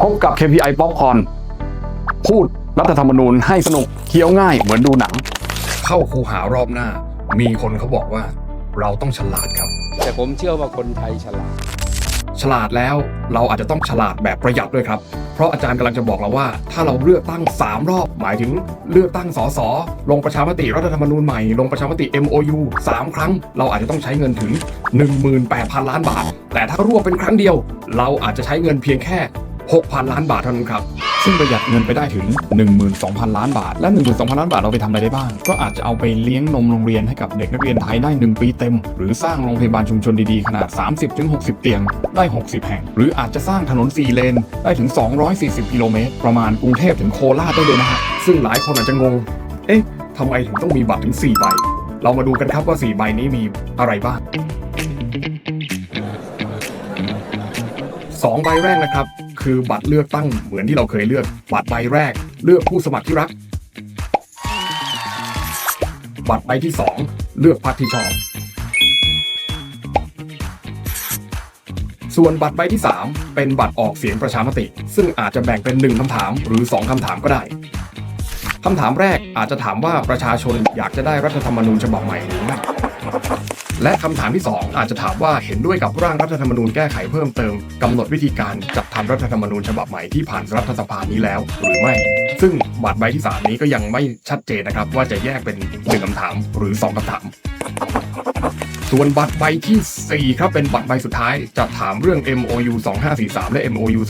พบกับ KPI Popcorn พูดรัฐธรรมนูญให้สนุกเคี้ยวง่ายเหมือนดูหนัง เข้าคูหารอบหน้า มีคนเขาบอกว่าเราต้องฉลาดครับ แต่ผมเชื่อว่าคนไทยฉลาด ฉลาดแล้วเราอาจจะต้องฉลาดแบบประหยัดด้วยครับ เพราะอาจารย์กำลังจะบอกเราว่า ถ้าเราเลือกตั้ง 3 รอบ หมายถึงเลือกตั้งสสลงประชามติรัฐธรรมนูญใหม่ ลงประชามติ MOU 3 ครั้ง เราอาจจะต้องใช้เงินถึง 18,000 ล้านบาท แต่ถ้ารวบเป็นครั้งเดียว เราอาจจะใช้เงินเพียงแค่ 6,000 ล้านบาทเท่านั้นครับ ซึ่งประหยัดเงินไปได้ถึง 12,000 ล้านบาท และ 12,000 ล้านบาทเราไปทำอะไรได้บ้าง ก็อาจจะเอาไปเลี้ยงนมโรงเรียนให้กับเด็กนักเรียนไทยได้ 1 ปีเต็ม หรือสร้างโรงพยาบาลชุมชนดีๆ ขนาด 30-60 เตียงได้ 60 แห่ง หรืออาจจะสร้างถนน 4 เลน ได้ถึง 240 กิโลเมตร ประมาณกรุงเทพถึงโคราชได้เลยนะฮะซึ่งหลายคนอาจจะงง เอ๊ะทำไมถึงต้องมีบัตรถึง 4 ใบ เรามาดูกันครับว่า 4 ใบนี้มีอะไรบ้างสองใบแรกนะครับ คือบัตรเลือกตั้งเหมือนที่เราเคยเลือก บัตรใบแรก เลือกผู้สมัครที่รัก บัตรใบที่สองเลือกพรรคที่ชอบ ส่วนบัตรใบที่ 3 เป็นบัตรออกเสียงประชามติ ซึ่งอาจจะแบ่งเป็น 1คำถามหรือ 2คำถามก็ได้คำถามแรกอาจจะถามว่าประชาชนอยากจะได้รัฐธรรมนูญฉบับใหม่หรือไม่ และคำถามที่ 2 อาจจะถามว่าเห็นด้วยกับร่างรัฐธรรมนูญแก้ไขเพิ่มเติมกำหนดวิธีการจัดทำรัฐธรรมนูญฉบับใหม่ที่ผ่านรัฐสภานี้แล้วหรือไม่ ซึ่งบัตรใบที่ 3 นี้ก็ยังไม่ชัดเจนนะครับว่าจะแยกเป็นหนึ่งคำถามหรือ 2คำถาม ส่วนบัตรใบทีสี่ 4 ครับเป็นบัตรใบสุดท้าย จะถามเรื่อง MOU 2543 และ MOU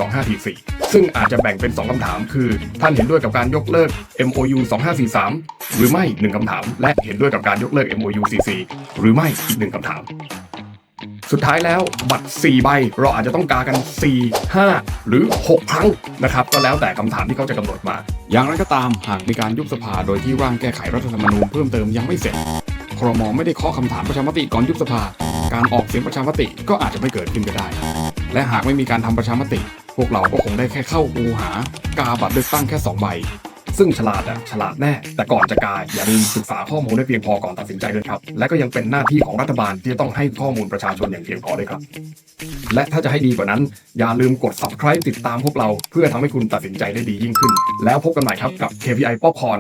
2544 ซึ่งอาจจะแบ่งเป็น 2 คำถาม คือ ท่านเห็นด้วยกับการยกเลิก MOU 2543 หรือไม่ 1 คำถาม และเห็นด้วยกับการยกเลิก MOU 44 หรือไม่อีกหนึ่งคำถามสุดท้ายแล้วบัตร 4 ใบ เราอาจจะต้องการกัน 4 5 หรือ 6 ครั้งนะครับ ก็แล้วแต่คำถามที่เขาจะกำหนดมา อย่างไรก็ตามหากมีการยุบสภาโดยที่ร่างแก้ไขรัฐธรรมนูญเพิ่มเติมยังไม่เสร็จ ครมไม่ได้ข้อคำถามประชามติก่อนยุบสภา การออกเสียงประชามติก็อาจจะไม่เกิดขึ้นก็ได้ และหากไม่มีการทำประชามติ พวกเราก็คงได้แค่เข้าอูหากาบัตรเลือกตั้งแค่2ใบซึ่งฉลาดอะฉลาดแน่ แต่ก่อนจะกายอย่าลืมศึกษาข้อมูลให้เพียงพอก่อนตัดสินใจด้วยครับ และก็ยังเป็นหน้าที่ของรัฐบาลที่จะต้องให้ข้อมูลประชาชนอย่างเพียงพอด้วยครับ และถ้าจะให้ดีกว่านั้น อย่าลืมกด subscribe ติดตามพวกเรา เพื่อทำให้คุณตัดสินใจได้ดียิ่งขึ้น แล้วพบกันใหม่ครับกับ KPI Popcorn